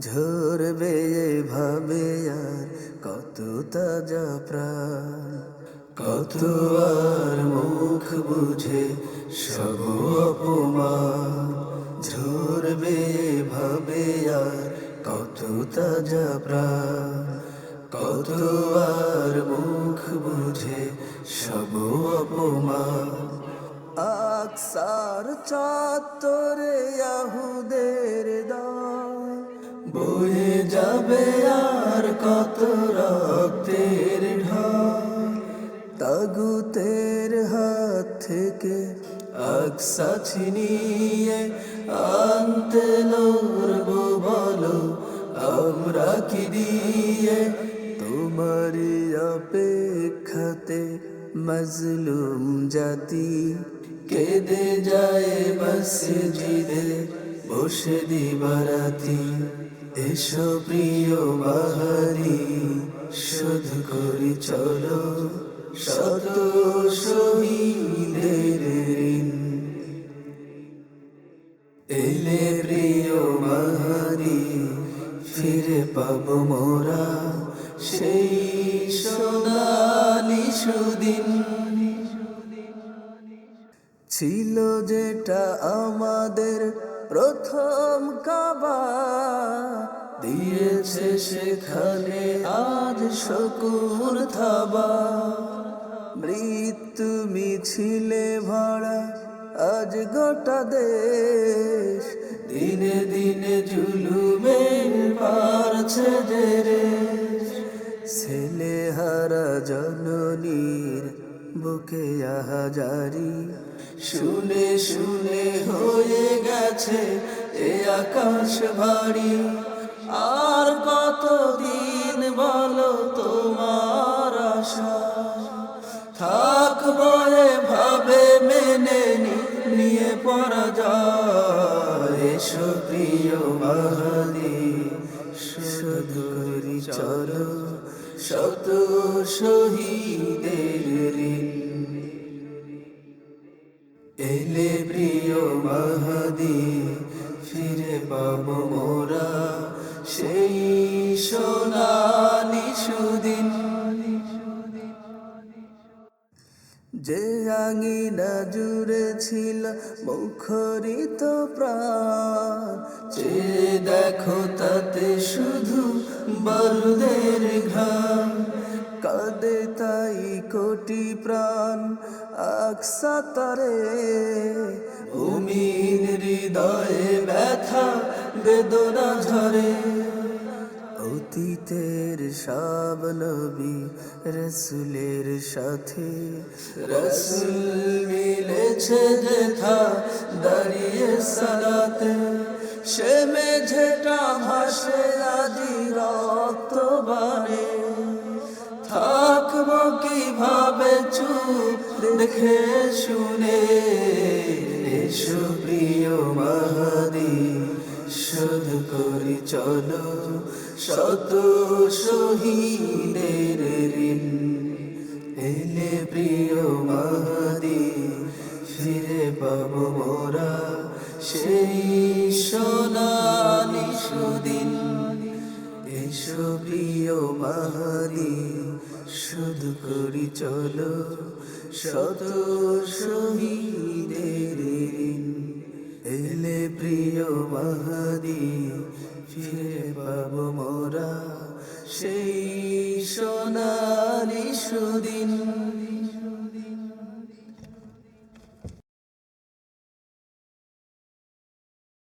ঝরবে ভাবে আর কত তাজা প্রাণ। কত আর মুখ বুঝে সব অপমান। ঝরবে ভাবে আর কত তাজা প্রাণ। কত আর মুখ বুঝে সব অপমান। আকসার চত্বরে ইয়াহুদের দল বয়ে যাবে আর কত রক্তের ঢল। তাগুতের হাত থেকে আকসা ছিনিয়ে আনতে লড়বো বলো, আমরা কি দিয়ে মজলুম জাতি। কেঁদে যায় মসজিদে বসে দিবারাতি এসো প্রিয় বাহারি, শোধ করি চলো শত শহীদের ঋণ। এলে প্রিয় মাহারি ফিরে পাব মোরা সেই সোনালি ছিল যেটা আমাদের প্রথম কাবা, দিয়েছে সেখানে আজ শকুর থাবা মৃত্যু মিছিলে ভরা আজ গোটা দেশ, দিনে দিনে জুলুমে পারছে যে। ছেলে হারা জননীর বুকে আহাজারি। শুনে শুনে হয়ে গেছে এ আকাশ ভারী। আর কতদিন বলো তোমার আশা? থাকব ভাবে মেনে নিয়ে পড়া যায়। এসো প্রিয় মাহাদি শোধ চলো। শত শহীদের এলে প্রিয় মাহাদি ফিরে পাব মোরা সেই সোনালি সুদিন। যে আঙিনা জুড়ে ছিল মুখরিত প্রাণ, যে দেখো তাতে শুধু বারুদের ঘাম কাঁদে তাই কোটি প্রাণ আকসাতারে উমিন হৃদয়ে ব্যথা, বেদনা ঝরে। অতীতের সব নবী রসুলের সাথে, রসুল মিলেছে যেথা দাঁড়িয়ে সালাতে। সে মেঝেটা ভাসে আজি কীভাবে চুপ দেখে শুনে এসো প্রিয় মাহাদি, শোধ করি চলো শত শহীদের ঋণ। এলে প্রিয় মাহাদি, ফিরে পাব মোরা সেই এসো প্রিয় মাহাদি শুধু করি চলো শত শহীদের এলে প্রিয় মাহাদি ফিরে পাব মোরা সেই সোনালি সুদিন।